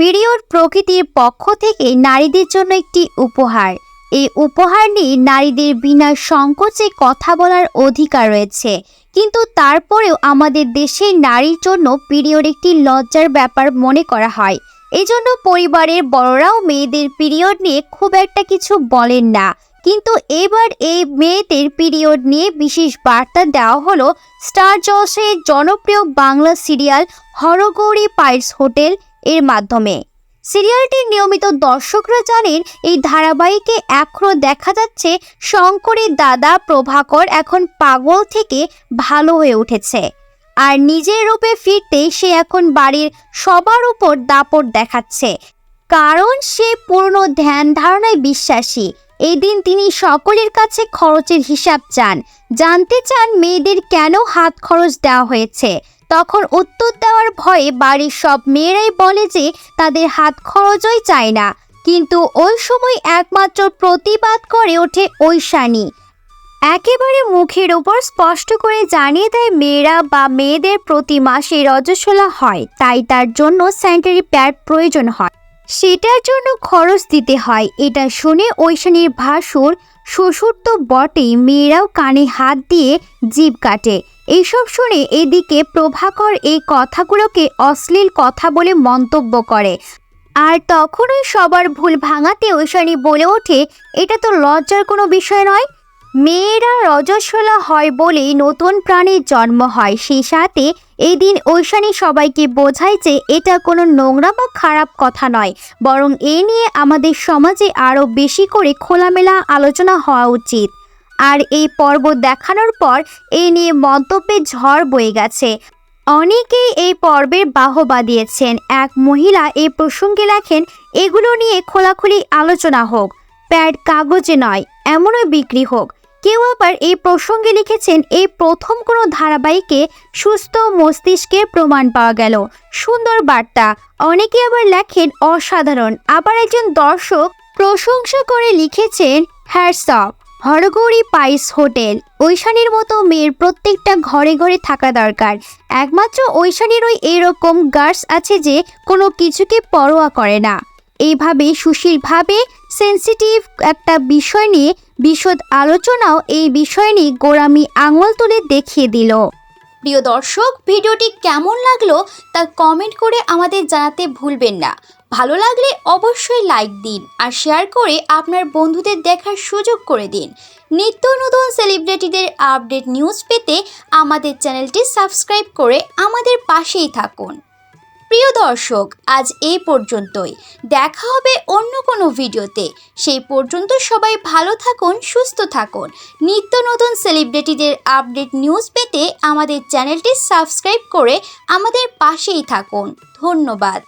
Period প্রকৃতির পক্ষ থেকে নারীদের জন্য একটি উপহার। এই উপহার নিয়ে নারীদের বিনা সংকোচে কথা বলার অধিকার রয়েছে। কিন্তু তারপরেও আমাদের দেশে নারীর জন্য পিরিয়ড একটি লজ্জার ব্যাপার মনে করা হয়। এজন্য পরিবারের বড়রাও মেয়েদের পিরিয়ড নিয়ে খুব একটা কিছু বলেন না। কিন্তু এবার এই মেয়েদের পিরিয়ড নিয়ে বিশেষ বার্তা দেওয়া হলো স্টার জসের জনপ্রিয় বাংলা সিরিয়াল হরগৌরী পাইলস হোটেল এর মাধ্যমে। সিরিয়ালটির নিয়মিত দর্শকরা জানেন, এই ধারাবাহিকে এখনও দেখা যাচ্ছে শঙ্করের দাদা প্রভাকর এখন পাগল থেকে ভালো হয়ে উঠেছে। আর নিজের রূপে ফিরতে সে এখন বাড়ির সবার উপর দাপট দেখাচ্ছে। কারণ সে পূর্ণ ধ্যান ধারণায় বিশ্বাসী। এই দিন তিনি সকলের কাছে খরচের হিসাব চান। জানতে চান মেয়েদের কেন হাত খরচ দেওয়া হয়েছে। তখন উত্তর দেওয়ার ভয়ে বাড়ির সব মেয়েরাই বলে যে তাদের হাত খরচই চায় না। কিন্তু ওই সময় একমাত্র প্রতিবাদ করে ওঠে ঐশানী। একেবারে মুখের ওপর স্পষ্ট করে জানিয়ে দেয় মেয়েরা বা মেয়েদের প্রতি মাসে রজস্বলা হয়, তাই তার জন্য স্যানিটারি প্যাড প্রয়োজন হয়। সেটার জন্য খরচ দিতে হয়। এটা শুনে ঐশানীর ভাসুর, শ্বশুর তো বটেই, মেয়েরাও কানে হাত দিয়ে জিভ কাটে। এইসব শুনে এদিকে প্রভাকর এই কথাগুলোকে অশ্লীল কথা বলে মন্তব্য করে। আর তখনই সবার ভুল ভাঙাতে ঐশানী বলে ওঠে, এটা তো লজ্জার কোনো বিষয় নয়। মেয়েরা রজস্বলা হয় বলেই নতুন প্রাণীর জন্ম হয়। সেই সাথে এই দিন ঐশানী সবাইকে বোঝায় যে এটা কোনো নোংরা বা খারাপ কথা নয়। বরং এ নিয়ে আমাদের সমাজে আরও বেশি করে খোলামেলা আলোচনা হওয়া উচিত। আর এই পর্ব দেখানোর পর এই নিয়ে মন্তব্যে ঝড় বয়ে গেছে। অনেকেই এই পর্বের বাহবা দিয়েছেন। এক মহিলা এই প্রসঙ্গে লেখেন, এগুলো নিয়ে খোলাখুলি আলোচনা হোক, প্যাড কাগজে নয়, এমনও বিক্রি হোক। কেউ আবার এই প্রসঙ্গে লিখেছেন, এই প্রথম কোনো ধারাবাহিকে সুস্থ মস্তিষ্কের প্রমাণ পাওয়া গেল। সুন্দর বার্তা। অনেকে আবার লেখেন, অসাধারণ। আবার একজন দর্শক প্রশংসা করে লিখেছেন হ্যাটসঅপ হরগৌরী পাইস হোটেল। ঐশানীর মতো মেয়ের প্রত্যেকটা ঘরে ঘরে থাকা দরকার। একমাত্র ঐশানীরই এরকম গার্ডস আছে যে কোনো কিছুকে পরোয়া করে না। এইভাবে সুশীলভাবে সেন্সিটিভ একটা বিষয় নিয়ে বিশদ আলোচনাও এই বিষয় নিয়ে গোড়ামি আঙুল তুলে দেখিয়ে দিল। প্রিয় দর্শক, ভিডিওটি কেমন লাগল তা কমেন্ট করে আমাদের জানাতে ভুলবেন না। ভালো লাগলে অবশ্যই লাইক দিন আর শেয়ার করে আপনার বন্ধুদের দেখার সুযোগ করে দিন। নিত্য নতুন সেলিব্রিটিদের আপডেট নিউজ পেতে আমাদের চ্যানেলটি সাবস্ক্রাইব করে আমাদের পাশেই থাকুন। প্রিয় দর্শক, আজ এই পর্যন্তই। দেখা হবে অন্য কোনো ভিডিওতে। সেই পর্যন্ত সবাই ভালো থাকুন, সুস্থ থাকুন। নিত্য নতুন সেলিব্রিটিদের আপডেট নিউজ পেতে আমাদের চ্যানেলটি সাবস্ক্রাইব করে আমাদের পাশেই থাকুন। ধন্যবাদ।